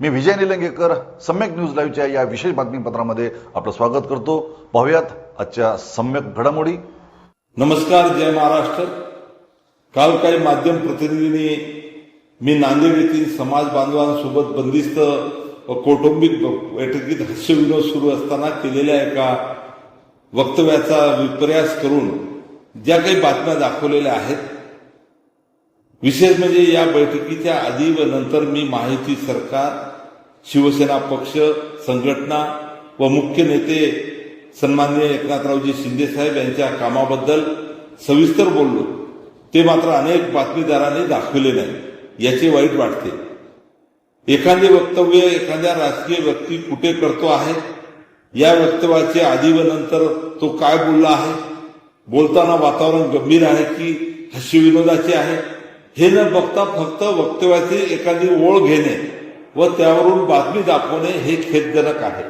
मी Vijay Nilangekar Samyak news लाईव्हच्या या विशेष बातमीपत्रामध्ये आपलं स्वागत करतो. पाहूयात आजच्या सम्यक घडामोडी. नमस्कार जय महाराष्ट्र. काल काही माध्यम प्रतिनिधींनी मी नांदेड येथील समाज बांधवांसोबत बंदिस्त व कौटुंबिक बैठकीत हास्यविनोद सुरू असताना केलेल्या एका वक्तव्याचा विपर्यास करून ज्या काही बातम्या दाखवलेल्या आहेत विशेष म्हणजे या बैठकीच्या आधी व नंतर मी माहिती सरकार शिवसेना पक्ष संघटना व मुख्य नेते सन्माननीय एकनाथरावजी शिंदे साहेब यांच्या कामाबद्दल सविस्तर बोललो. ते मात्र अनेक बातमीदारांनी दाखवले नाही याचे वाईट वाटते. एखादे वक्तव्य एखाद्या राजकीय व्यक्ती कुठे करतो आहे? या वक्तव्याचे आधी व नंतर तो काय बोलला आहे? बोलताना वातावरण गंभीर आहे की हास्यविनोदाचे आहे? हे न बघता फक्त वक्तव्याची एखादी ओळ घेणे व त्यावरून बातमी दाखवणे हे खेदजनक आहे.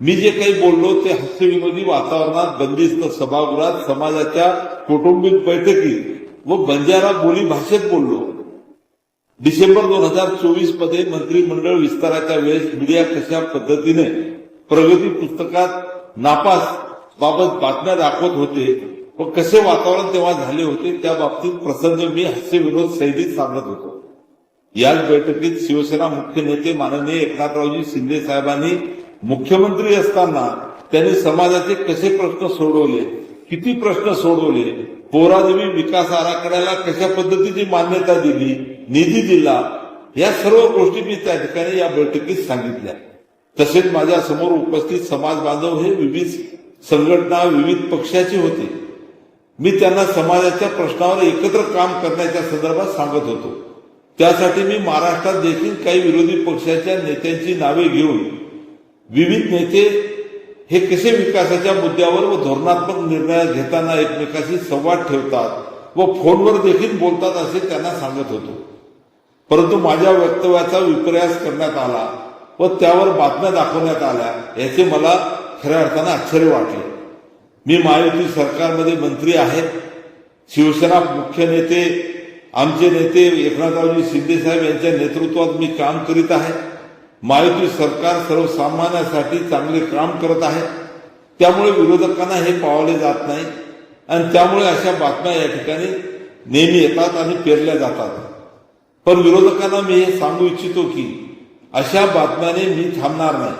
मी जे काही बोललो ते हास्यविनोदी वातावरणात बंदिस्त सभागृहात समाजाच्या कौटुंबिक बैठकीत व बंजारा बोली भाषेत बोललो. डिसेंबर दोन हजार चोवीसमध्ये मंत्रिमंडळ विस्ताराच्या वेळेस मीडिया कशा पद्धतीने प्रगती पुस्तकात नापास बाबत बातम्या दाखवत होते व कसे वातावरण तेव्हा झाले होते त्या बाबतीत प्रसंग मी हास्यविरोध शैलीत सांगत होतो. याच बैठकीत शिवसेना मुख्य नेते माननीय एकनाथरावजी शिंदे साहेबांनी मुख्यमंत्री असताना त्यांनी समाजाचे कसे प्रश्न सोडवले किती प्रश्न सोडवले पोरादेवी विकास आराखड्याला कशा पद्धतीची मान्यता दिली निधी दिला या सर्व गोष्टी मी त्या ठिकाणी या बैठकीत सांगितल्या. तसेच माझ्यासमोर उपस्थित समाज बांधव हे विविध संघटना विविध पक्षाचे होते. मी त्यांना समाजाच्या प्रश्नावर एकत्र काम करण्याच्या संदर्भात सांगत होतो. त्यासाठी मी महाराष्ट्रात देखील काही विरोधी पक्षाच्या नेत्यांची नावे घेऊन विविध नेते हे कसे विकासाच्या मुद्द्यावर व धोरणात्मक निर्णय घेताना एकमेकाशी संवाद ठेवतात व फोनवर देखील बोलतात असे त्यांना सांगत होतो. परंतु माझ्या वक्तव्याचा विपर्यास करण्यात आला व त्यावर बातम्या दाखवण्यात आल्या याचे मला खऱ्या अर्थानं आश्चर्य वाटले. मी महायुती सरकारमध्ये मंत्री आहे. शिवसेना मुख्य नेते आमचे नेते एकनाथरावजी शिंदे साहेब यांच्या नेतृत्वात मी काम करीत आहे. महायुती सरकार सर्वसामान्यासाठी चांगले काम करत आहे. त्यामुळे विरोधकांना हे पावले जात नाही. आणि त्यामुळे अशा बातम्या या ठिकाणी नेहमी येतात आणि पेरल्या जातात. पण विरोधकांना मी हे सांगू इच्छितो की अशा बातम्याने मी थांबणार नाही.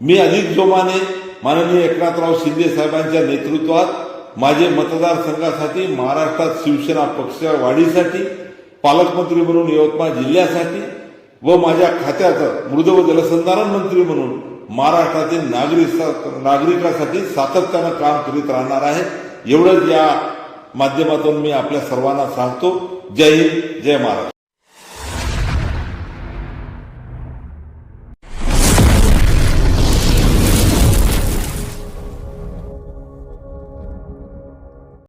मी अधिक जोमाने माननीय एकनाथराव शिंदे साहेबांच्या नेतृत्वात माझे मतदारसंघासाठी महाराष्ट्रात शिवसेना पक्ष वाढीसाठी पालकमंत्री म्हणून यवतमाळ जिल्ह्यासाठी व माझ्या खात्याचं मृद व जलसंधारण मंत्री म्हणून महाराष्ट्रातील नागरिक नागरिकासाठी सातत्यानं काम करीत राहणार आहे. एवढंच या माध्यमातून मी आपल्या सर्वांना सांगतो. जय हिंद जय महाराष्ट्र.